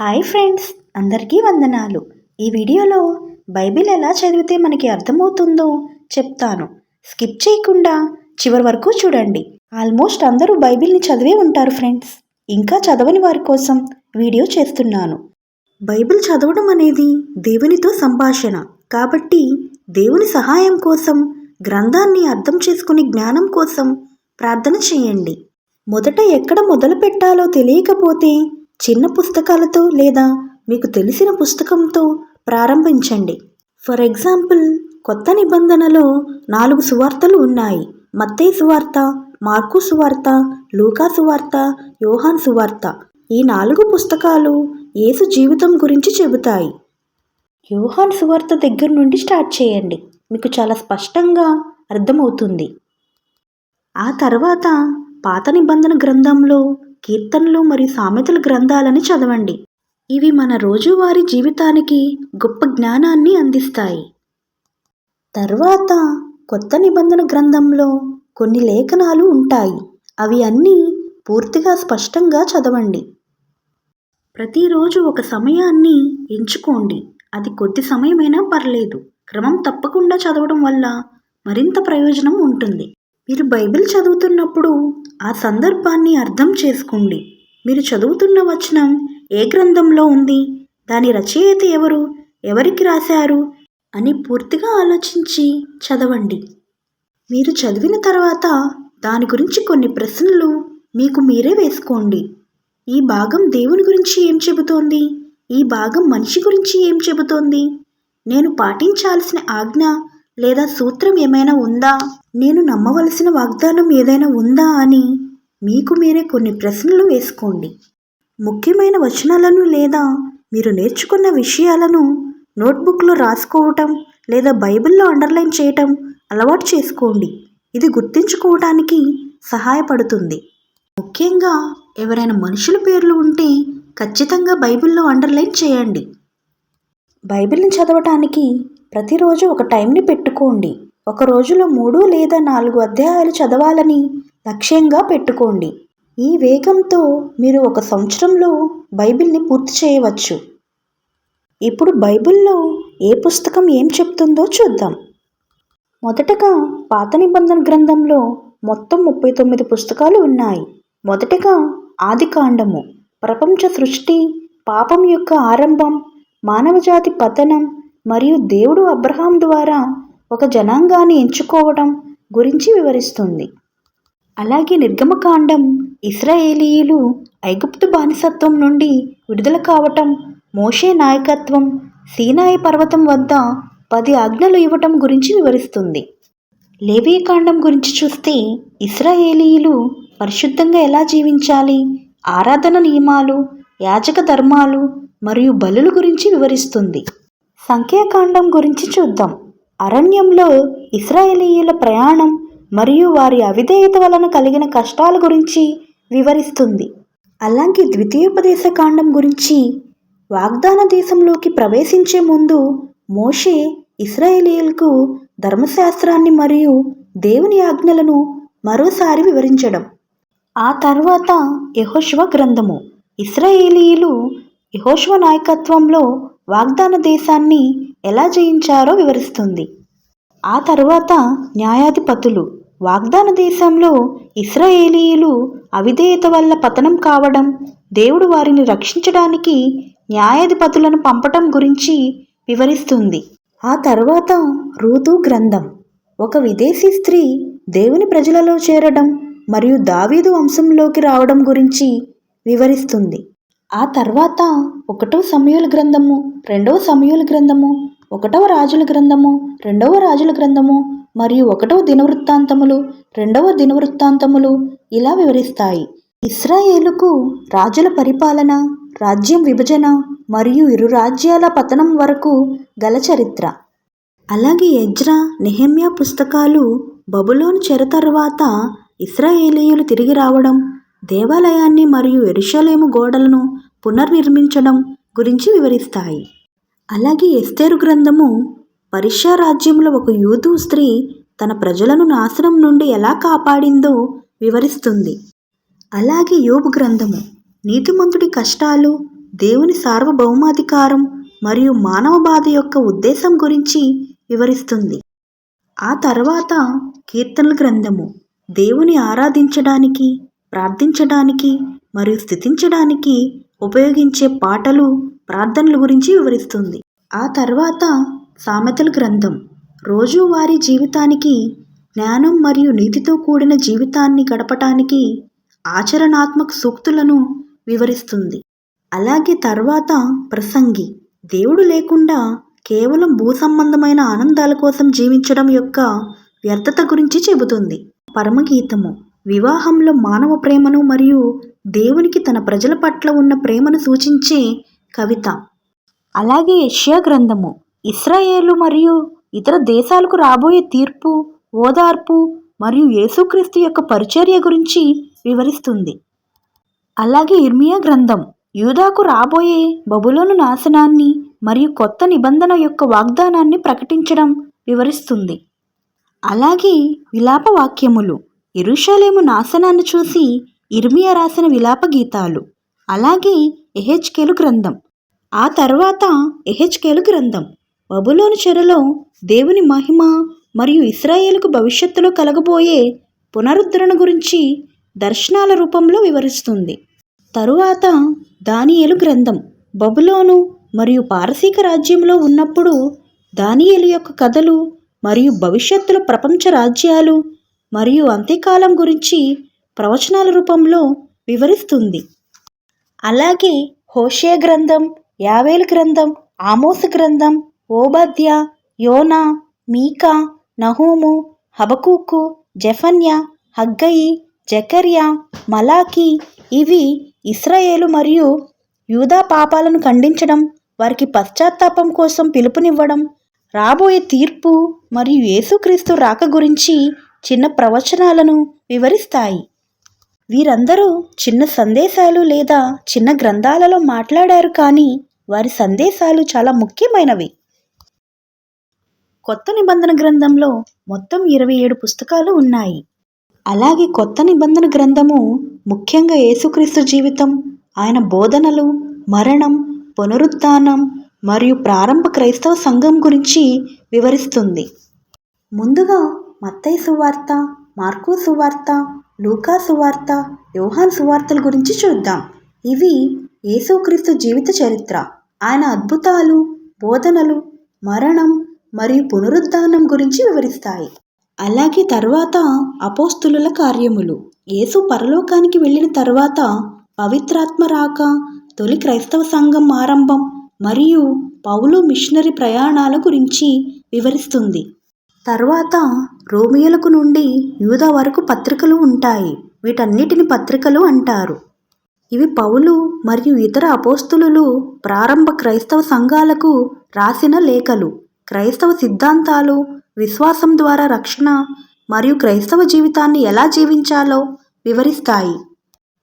Hi friends అందరికీ వందనాలు. ఈ వీడియోలో బైబిల్ ఎలా చదివితే మనకి అర్థమవుతుందో చెప్తాను. స్కిప్ చేయకుండా చివరి వరకు చూడండి. ఆల్మోస్ట్ అందరూ బైబిల్ని చదివే ఉంటారు ఫ్రెండ్స్. ఇంకా చదవని వారి కోసం వీడియో చేస్తున్నాను. బైబిల్ చదవడం అనేది దేవునితో సంభాషణ. కాబట్టి దేవుని సహాయం కోసం గ్రంథాన్ని అర్థం చేసుకుని జ్ఞానం కోసం ప్రార్థన చేయండి. మొదట ఎక్కడ మొదలు పెట్టాలో తెలియకపోతే చిన్న పుస్తకాలతో లేదా మీకు తెలిసిన పుస్తకంతో ప్రారంభించండి. ఫర్ ఎగ్జాంపుల్ కొత్త నిబంధనలో నాలుగు సువార్తలు ఉన్నాయి. మత్తే సువార్త మార్కు సువార్త లూకా సువార్త యోహాన్ సువార్త. ఈ నాలుగు పుస్తకాలు యేసు జీవితం గురించి చెబుతాయి. యోహాన్ సువార్త దగ్గర నుండి స్టార్ట్ చేయండి. మీకు చాలా స్పష్టంగా అర్థమవుతుంది. ఆ తర్వాత పాత నిబంధన గ్రంథంలో కీర్తనలు మరియు సామెతల గ్రంథాలని చదవండి. ఇవి మన రోజువారీ జీవితానికి గొప్ప జ్ఞానాన్ని అందిస్తాయి. తర్వాత కొత్త నిబంధన గ్రంథంలో కొన్ని లేఖనాలు ఉంటాయి. అవి అన్నీ పూర్తిగా స్పష్టంగా చదవండి. ప్రతిరోజు ఒక సమయాన్ని ఎంచుకోండి. అది కొద్ది సమయమైనా పర్లేదు. క్రమం తప్పకుండా చదవడం వల్ల మరింత ప్రయోజనం ఉంటుంది. మీరు బైబిల్ చదువుతున్నప్పుడు ఆ సందర్భాన్ని అర్థం చేసుకోండి. మీరు చదువుతున్న వచనం ఏ గ్రంథంలో ఉంది? దాని రచయిత ఎవరు? ఎవరికి రాశారు? అని పూర్తిగా ఆలోచించి చదవండి. మీరు చదివిన తర్వాత దాని గురించి కొన్ని ప్రశ్నలు మీకు మీరే వేసుకోండి. ఈ భాగం దేవుని గురించి ఏం చెబుతోంది? ఈ భాగం మనిషి గురించి ఏం చెబుతోంది? నేను పాటించాల్సిన ఆజ్ఞ లేదా సూత్రం ఏమైనా ఉందా? నేను నమ్మవలసిన వాగ్దానం ఏదైనా ఉందా అని మీకు మీరే కొన్ని ప్రశ్నలు వేసుకోండి. ముఖ్యమైన వచనాలను లేదా మీరు నేర్చుకున్న విషయాలను నోట్బుక్లో రాసుకోవటం లేదా బైబిల్లో అండర్లైన్ చేయటం అలవాటు చేసుకోండి. ఇది గుర్తుంచుకోవటానికి సహాయపడుతుంది. ముఖ్యంగా ఎవరైనా మనుషుల పేర్లు ఉంటే ఖచ్చితంగా బైబిల్లో అండర్లైన్ చేయండి. బైబిల్ని చదవటానికి ప్రతిరోజు ఒక టైంని పెట్టుకోండి. ఒక రోజులో మూడు లేదా నాలుగు అధ్యాయాలు చదవాలని లక్ష్యంగా పెట్టుకోండి. ఈ వేగంతో మీరు ఒక సంవత్సరంలో బైబిల్ని పూర్తి చేయవచ్చు. ఇప్పుడు బైబిల్లో ఏ పుస్తకం ఏం చెప్తుందో చూద్దాం. మొదటగా పాత నిబంధన గ్రంథంలో మొత్తం ముప్పై తొమ్మిది పుస్తకాలు ఉన్నాయి. మొదటగా ఆదికాండము ప్రపంచ సృష్టి పాపం యొక్క ఆరంభం మానవజాతి పతనం మరియు దేవుడు అబ్రహాం ద్వారా ఒక జనాంగాన్ని ఎంచుకోవడం గురించి వివరిస్తుంది. అలాగే నిర్గమకాండం ఇస్రాయేలీయులు ఐగుప్తు బానిసత్వం నుండి విడుదల కావటం మోషే నాయకత్వం సీనాయి పర్వతం వద్ద పది ఆజ్ఞలు ఇవ్వటం గురించి వివరిస్తుంది. లేవీకాండం గురించి చూస్తే ఇస్రాయేలీయులు పరిశుద్ధంగా ఎలా జీవించాలి ఆరాధన నియమాలు యాజక ధర్మాలు మరియు బలుల గురించి వివరిస్తుంది. సంఖ్యాకాండం గురించి చూద్దాం. అరణ్యంలో ఇస్రాయేలీయుల ప్రయాణం మరియు వారి అవిధేయత వలన కలిగిన కష్టాల గురించి వివరిస్తుంది. అలాగే ద్వితీయోపదేశ కాండం గురించి వాగ్దాన దేశంలోకి ప్రవేశించే ముందు మోషే ఇస్రాయేలీయులకు ధర్మశాస్త్రాన్ని మరియు దేవుని ఆజ్ఞలను మరోసారి వివరించడం. ఆ తర్వాత యహోశివ గ్రంథము. ఇస్రాయేలీయులు యహోశివ నాయకత్వంలో వాగ్దాన దేశాన్ని ఎలా జయించారో వివరిస్తుంది. ఆ తర్వాత న్యాయాధిపతులు వాగ్దాన దేశంలో ఇస్రాయేలీయులు అవిధేయత వల్ల పతనం కావడం దేవుడు వారిని రక్షించడానికి న్యాయాధిపతులను పంపటం గురించి వివరిస్తుంది. ఆ తర్వాత రూతు గ్రంథం. ఒక విదేశీ స్త్రీ దేవుని ప్రజలలో చేరడం మరియు దావీదు వంశంలోకి రావడం గురించి వివరిస్తుంది. ఆ తర్వాత ఒకటవ సమయుల గ్రంథము రెండవ సమయుల గ్రంథము ఒకటవ రాజుల గ్రంథము రెండవ రాజుల గ్రంథము మరియు ఒకటవ దినవృత్తాంతములు రెండవ దినవృత్తాంతములు ఇలా వివరిస్తాయి. ఇస్రాయేలుకు రాజుల పరిపాలన రాజ్యం విభజన మరియు ఇరు రాజ్యాల పతనం వరకు గల చరిత్ర. అలాగే ఎజ్రా నెహమ్యా పుస్తకాలు బబులోను చెర తర్వాత ఇస్రాయేలీయులు తిరిగి రావడం దేవాలయాన్ని మరియు ఎరుషలేము గోడలను పునర్నిర్మించడం గురించి వివరిస్తాయి. అలాగే ఎస్తేరు గ్రంథము పరిషా రాజ్యంలో ఒక యూదు స్త్రీ తన ప్రజలను నాశనం నుండి ఎలా కాపాడిందో వివరిస్తుంది. అలాగే యోబు గ్రంథము నీతిమంతుడి కష్టాలు దేవుని సార్వభౌమాధికారం మరియు మానవ బాధ యొక్క ఉద్దేశం గురించి వివరిస్తుంది. ఆ తర్వాత కీర్తనల గ్రంథము దేవుని ఆరాధించడానికి ప్రార్థించడానికి మరియు స్థుతించడానికి ఉపయోగించే పాటలు ప్రార్థనల గురించి వివరిస్తుంది. ఆ తర్వాత సామెతల గ్రంథం. రోజువారీ జీవితానికి జ్ఞానం మరియు నీతితో కూడిన జీవితాన్ని గడపటానికి ఆచరణాత్మక సూక్తులను వివరిస్తుంది. అలాగే తర్వాత ప్రసంగి. దేవుడు లేకుండా కేవలం భూ సంబంధమైన ఆనందాల కోసం జీవించడం యొక్క వ్యర్థత గురించి చెబుతుంది. పరమగీతము. వివాహంలో మానవ ప్రేమను మరియు దేవునికి తన ప్రజల పట్ల ఉన్న ప్రేమను సూచించే కవిత. అలాగే యష్యా గ్రంథము ఇస్రాయేలు మరియు ఇతర దేశాలకు రాబోయే తీర్పు ఓదార్పు మరియు యేసుక్రీస్తు యొక్క పరిచర్య గురించి వివరిస్తుంది. అలాగే ఇర్మియా గ్రంథం యూదాకు రాబోయే బబులోను నాశనాన్ని మరియు కొత్త నిబంధన యొక్క వాగ్దానాన్ని ప్రకటించడం వివరిస్తుంది. అలాగే విలాప వాక్యములు ఎరుషలేము నాశనాన్ని చూసి ఇర్మియా రాసిన విలాప గీతాలు. అలాగే ఎహెచ్కేలు గ్రంథం. ఆ తర్వాత ఎహెచ్కేలు గ్రంథం. బబులోను చెరలో దేవుని మహిమ మరియు ఇస్రాయేలుకు భవిష్యత్తులో కలగబోయే పునరుద్ధరణ గురించి దర్శనాల రూపంలో వివరిస్తుంది. తరువాత దానియేలు గ్రంథం. బబులోను మరియు పారసీక రాజ్యంలో ఉన్నప్పుడు దానియేలు యొక్క కథలు మరియు భవిష్యత్తులో ప్రపంచ రాజ్యాలు మరియు అంత్యకాలం గురించి ప్రవచనాల రూపంలో వివరిస్తుంది. అలాగే హోషే గ్రంథం యావేలు గ్రంథం ఆమోస గ్రంథం ఓబద్య యోనా మీకా నహూము హబకూకు జఫన్య హగ్గయి జకర్యా మలాకి ఇవి ఇస్రాయేలు మరియు యూదా పాపాలను ఖండించడం వారికి పశ్చాత్తాపం కోసం పిలుపునివ్వడం రాబోయే తీర్పు మరియు యేసుక్రీస్తు రాక గురించి చిన్న ప్రవచనాలను వివరిస్తాయి. వీరందరూ చిన్న సందేశాలు లేదా చిన్న గ్రంథాలలో మాట్లాడారు కానీ వారి సందేశాలు చాలా ముఖ్యమైనవి. కొత్త నిబంధన గ్రంథంలో మొత్తం ఇరవై ఏడు పుస్తకాలు ఉన్నాయి. అలాగే కొత్త నిబంధన గ్రంథము ముఖ్యంగా యేసుక్రీస్తు జీవితం ఆయన బోధనలు మరణం పునరుత్థానం మరియు ప్రారంభ క్రైస్తవ సంఘం గురించి వివరిస్తుంది. ముందుగా మత్తయ్య సువార్త మార్కు సువార్త లూకా సువార్త యోహాన్ సువార్తల గురించి చూద్దాం. ఇవి యేసుక్రీస్తు జీవిత చరిత్ర. ఆయన అద్భుతాలు బోధనలు మరణం మరియు పునరుద్ధానం గురించి వివరిస్తాయి. అలాగే తర్వాత అపోస్తులుల కార్యములు. యేసు పరలోకానికి వెళ్ళిన తర్వాత పవిత్రాత్మ రాక తొలి క్రైస్తవ సంఘం ఆరంభం మరియు పౌలు మిషనరీ ప్రయాణాల గురించి వివరిస్తుంది. తర్వాత రోమియోలకు నుండి యూద వరకు పత్రికలు ఉంటాయి. వీటన్నిటిని పత్రికలు అంటారు. ఇవి పౌలు మరియు ఇతర అపోస్తులు ప్రారంభ క్రైస్తవ సంఘాలకు రాసిన లేఖలు. క్రైస్తవ సిద్ధాంతాలు విశ్వాసం ద్వారా రక్షణ మరియు క్రైస్తవ జీవితాన్ని ఎలా జీవించాలో వివరిస్తాయి.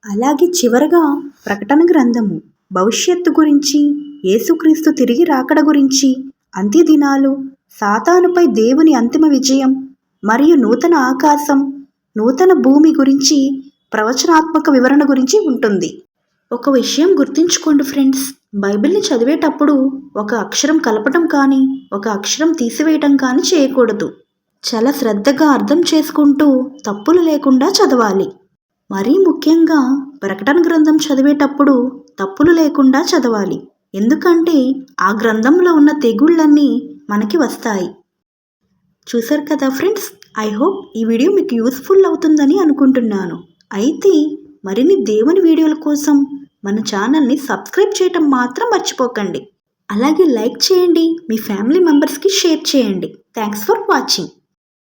అలాగే చివరగా ప్రకటన గ్రంథము. భవిష్యత్తు గురించి యేసుక్రీస్తు తిరిగి రాకడ గురించి అంత్యదినాలు సాతానుపై దేవుని అంతిమ విజయం మరియు నూతన ఆకాశం నూతన భూమి గురించి ప్రవచనాత్మక వివరణ గురించి ఉంటుంది. ఒక విషయం గుర్తుంచుకోండి ఫ్రెండ్స్. బైబిల్ని చదివేటప్పుడు ఒక అక్షరం కలపటం కానీ ఒక అక్షరం తీసివేయటం కానీ చేయకూడదు. చాలా శ్రద్ధగా అర్థం చేసుకుంటూ తప్పులు లేకుండా చదవాలి. మరీ ముఖ్యంగా ప్రకటన గ్రంథం చదివేటప్పుడు తప్పులు లేకుండా చదవాలి. ఎందుకంటే ఆ గ్రంథంలో ఉన్న తెగుళ్ళన్నీ మనకి వస్తాయి. చూసారు కదా ఫ్రెండ్స్? ఐ హోప్ ఈ వీడియో మీకు యూస్ఫుల్ అవుతుందని అనుకుంటున్నాను. అయితే మరిన్ని దేవుని వీడియోల కోసం మన ఛానల్ని సబ్స్క్రైబ్ చేయటం మాత్రం మర్చిపోకండి. అలాగే లైక్ చేయండి మీ ఫ్యామిలీ మెంబర్స్కి షేర్ చేయండి. Thanks for watching.